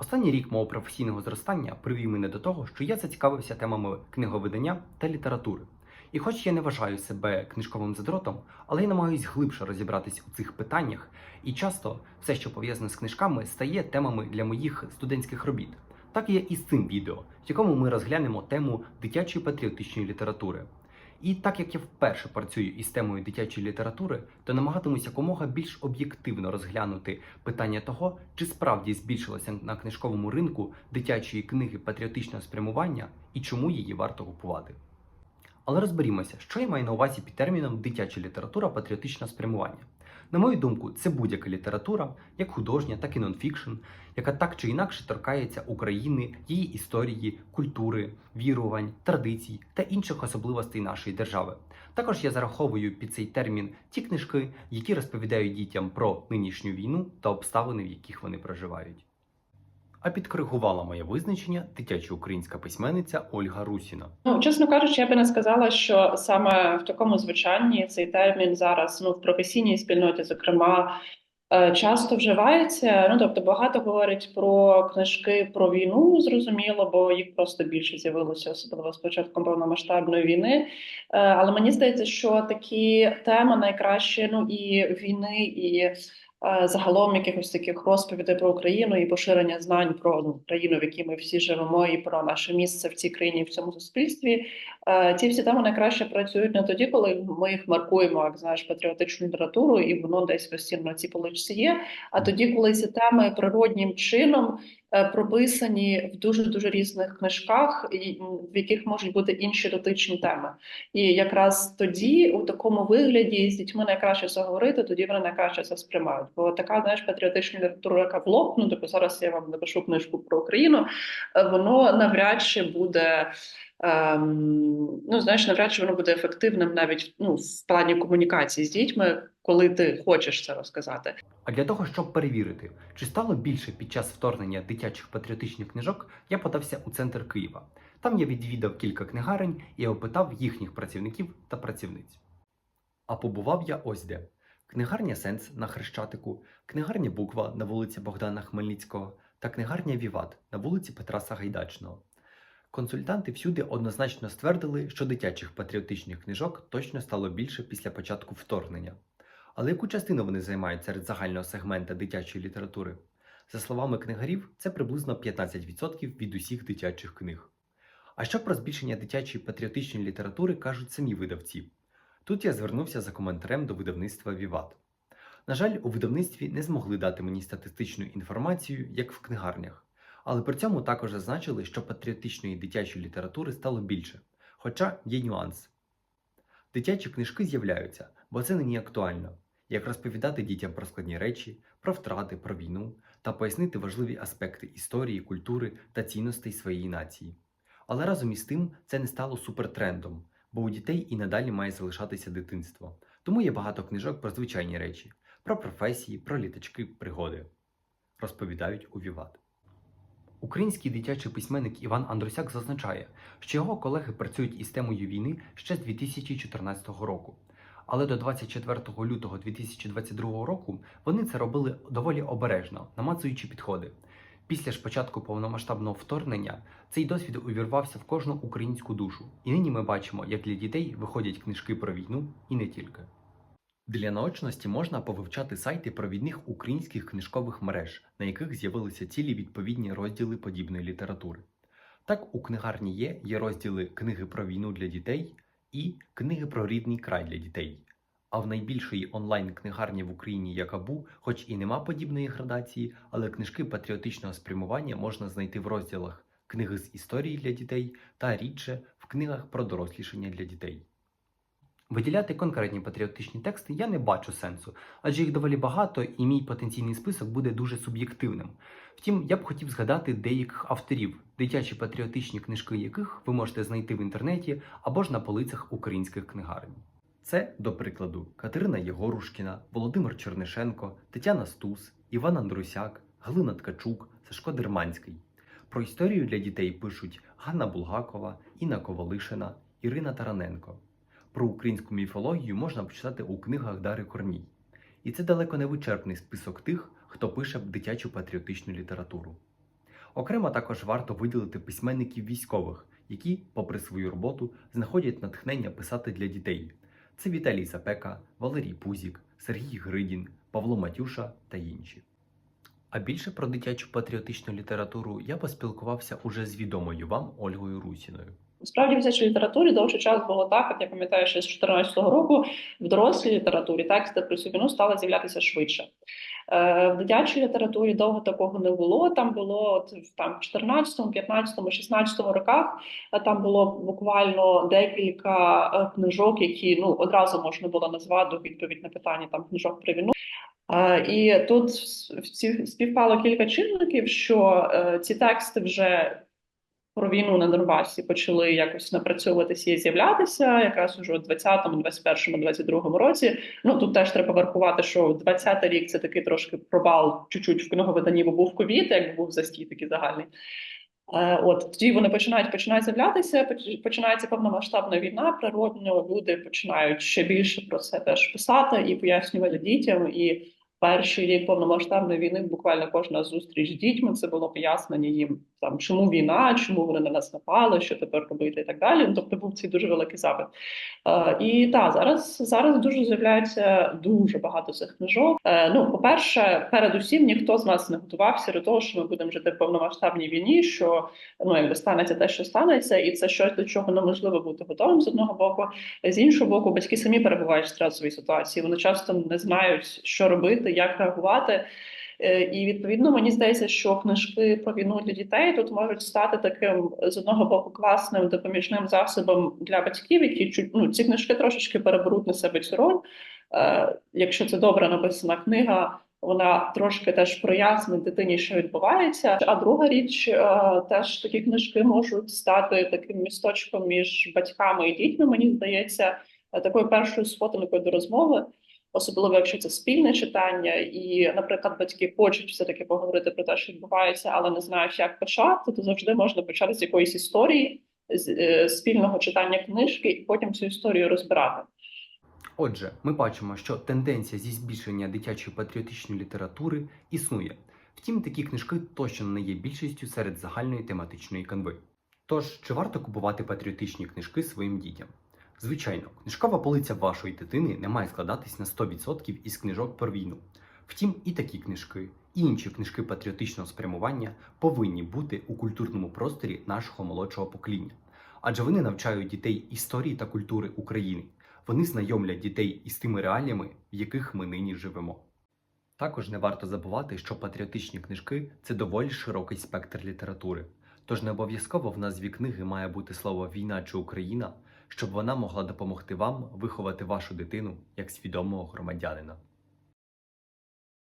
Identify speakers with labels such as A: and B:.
A: Останній рік мого професійного зростання привів мене до того, що я зацікавився темами книговидання та літератури. І хоч я не вважаю себе книжковим задротом, але я намагаюсь глибше розібратись у цих питаннях, і часто все, що пов'язане з книжками, стає темами для моїх студентських робіт. Так є і з цим відео, в якому ми розглянемо тему дитячої патріотичної літератури. І так як я вперше працюю із темою дитячої літератури, то намагатимусь якомога більш об'єктивно розглянути питання того, чи справді збільшилося на книжковому ринку дитячої книги патріотичного спрямування і чому її варто купувати. Але розберімося, що я маю на увазі під терміном дитяча література патріотичного спрямування. На мою думку, це будь-яка література, як художня, так і нонфікшн, яка так чи інакше торкається України, її історії, культури, вірувань, традицій та інших особливостей нашої держави. Також я зараховую під цей термін ті книжки, які розповідають дітям про нинішню війну та обставини, в яких вони проживають. А підкоригувала моє визначення дитяча українська письменниця Ольга Русіна.
B: Ну, чесно кажучи, я би не сказала, що саме в такому звучанні цей термін зараз ну в професійній спільноті, зокрема, е, часто вживається. Ну тобто багато говорять про книжки про війну, зрозуміло, бо їх просто більше з'явилося, особливо з початком повномасштабної війни. Е, Але мені здається, що такі теми найкраще ну і війни, і загалом якихось таких розповідей про Україну і поширення знань про ну, країну, в якій ми всі живемо, і про наше місце в цій країні, в цьому суспільстві. Ці всі теми найкраще працюють не тоді, коли ми їх маркуємо, як знаєш, патріотичну літературу, і воно десь постійно на цій поличці є. А тоді, коли ці теми природнім чином прописані в дуже дуже різних книжках, в яких можуть бути інші дотичні теми. І якраз тоді, у такому вигляді, з дітьми найкраще це говорити, тоді вони найкраще це сприймають. Бо така, знаєш, патріотична література, яка в лоб, ну тобто зараз я вам напишу книжку про Україну, е, воно навряд чи буде. Ем, ну, знаєш, навряд чи воно буде ефективним навіть ну, в плані комунікації з дітьми, коли ти хочеш це розказати.
A: А для того, щоб перевірити, чи стало більше під час вторгнення дитячих патріотичних книжок, я подався у центр Києва. Там я відвідав кілька книгарень і опитав їхніх працівників та працівниць. А побував я ось де: книгарня Сенс на Хрещатику, книгарня Буква на вулиці Богдана Хмельницького та книгарня Віват на вулиці Петра Сагайдачного. Консультанти всюди однозначно ствердили, що дитячих патріотичних книжок точно стало більше після початку вторгнення. Але яку частину вони займають серед загального сегмента дитячої літератури? За словами книгарів, це приблизно 15% від усіх дитячих книг. А що про збільшення дитячої патріотичної літератури кажуть самі видавці? Тут я звернувся за коментарем до видавництва Віват. На жаль, у видавництві не змогли дати мені статистичну інформацію, як в книгарнях, але при цьому також зазначили, що патріотичної дитячої літератури стало більше, хоча є нюанс. Дитячі книжки з'являються, бо це нині актуально, як розповідати дітям про складні речі, про втрати, про війну та пояснити важливі аспекти історії, культури та цінностей своєї нації. Але разом із тим це не стало супертрендом, бо у дітей і надалі має залишатися дитинство. Тому є багато книжок про звичайні речі, про професії, про літачки, пригоди. Розповідають у Віват. Український дитячий письменник Іван Андрусяк зазначає, що його колеги працюють із темою війни ще з 2014 року. Але до 24 лютого 2022 року вони це робили доволі обережно, намацуючи підходи. Після ж початку повномасштабного вторгнення цей досвід увірвався в кожну українську душу, і нині ми бачимо, як для дітей виходять книжки про війну і не тільки. Для наочності можна повивчати сайти провідних українських книжкових мереж, на яких з'явилися цілі відповідні розділи подібної літератури. Так, у книгарні є є розділи книги про війну для дітей і книги про рідний край для дітей. А в найбільшої онлайн-книгарні в Україні Якабу, хоч і нема подібної градації, але книжки патріотичного спрямування можна знайти в розділах книги з історії для дітей та рідше в книгах про дорослішання для дітей. Виділяти конкретні патріотичні тексти я не бачу сенсу, адже їх доволі багато, і мій потенційний список буде дуже суб'єктивним. Втім, я б хотів згадати деяких авторів, дитячі патріотичні книжки яких ви можете знайти в інтернеті або ж на полицях українських книгарень. Це, до прикладу, Катерина Єгорушкіна, Володимир Чернишенко, Тетяна Стус, Іван Андрусяк, Галина Ткачук, Сашко Дерманський. Про історію для дітей пишуть Ганна Булгакова, Інна Ковалишина, Ірина Тараненко. Про українську міфологію можна почитати у книгах Дари Корній. І це далеко не вичерпний список тих, хто пише дитячу патріотичну літературу. Окремо також варто виділити письменників військових, які, попри свою роботу, знаходять натхнення писати для дітей. Це Віталій Запека, Валерій Пузік, Сергій Гридін, Павло Матюша та інші. А більше про дитячу патріотичну літературу я поспілкувався уже з відомою вам Ольгою Русіною.
B: Насправді в дитячій літературі довший час було так, як я пам'ятаю, ще з 2014 року в дорослій літературі тексти про цю війну стали з'являтися швидше. Е, В дитячій літературі довго такого не було. Там було от в там 14, 15, 16 роках. е, Там було буквально декілька е, книжок, які ну одразу можна було назвати відповідь на питання там книжок про війну. І тут в співпало кілька чинників, що ці тексти вже про війну на Донбасі почали якось напрацьовуватися і з'являтися, якраз уже у 20-му, 21-му, 22-му році. Ну тут теж треба врахувати, що 20-й рік це такий трошки провал чуть-чуть в книговиданні, бо був ковід, якби був застій такий загальний. Е, От тоді вони починають починають з'являтися. поч- Починається повномасштабна війна. Природньо люди починають ще більше про це теж писати і пояснювати дітям. І перший рік повномасштабної війни буквально кожна зустріч з дітьми це було пояснення їм там, чому війна, чому вони на нас напали, що тепер робити, і так далі. Ну, Тобто був цей дуже великий запит. Е, І так, зараз зараз дуже з'являється дуже багато цих книжок. Е, Ну, по-перше, передусім ніхто з нас не готувався до того, що ми будемо жити в повномасштабній війні, що ну якби станеться те, що станеться, і це щось до чого неможливо бути готовим з одного боку. З іншого боку, батьки самі перебувають в стресовій ситуації. Вони часто не знають, що робити, як реагувати. Е, І відповідно мені здається, що книжки про війну для дітей тут можуть стати таким з одного боку класним допоміжним засобом для батьків, які ну ці книжки трошечки переберуть на себе цю роль. Е, Якщо це добре написана книга, вона трошки теж прояснить дитині, що відбувається. А друга річ, е, теж такі книжки можуть стати таким місточком між батьками і дітьми. Мені здається, такою першою сходинкою до розмови. Особливо, якщо це спільне читання, і, наприклад, батьки хочуть все-таки поговорити про те, що відбувається, але не знають, як почати, то завжди можна почати з якоїсь історії, з е, спільного читання книжки, і потім цю історію розбирати.
A: Отже, ми бачимо, що тенденція зі збільшення дитячої патріотичної літератури існує. Втім, такі книжки точно не є більшістю серед загальної тематичної канви. Тож, чи варто купувати патріотичні книжки своїм дітям? Звичайно, книжкова полиця вашої дитини не має складатись на 100% із книжок про війну. Втім, і такі книжки, і інші книжки патріотичного спрямування повинні бути у культурному просторі нашого молодшого покоління, адже вони навчають дітей історії та культури України. Вони знайомлять дітей із тими реаліями, в яких ми нині живемо. Також не варто забувати, що патріотичні книжки це доволі широкий спектр літератури. Тож не обов'язково в назві книги має бути слово війна чи Україна, щоб вона могла допомогти вам виховати вашу дитину як свідомого громадянина.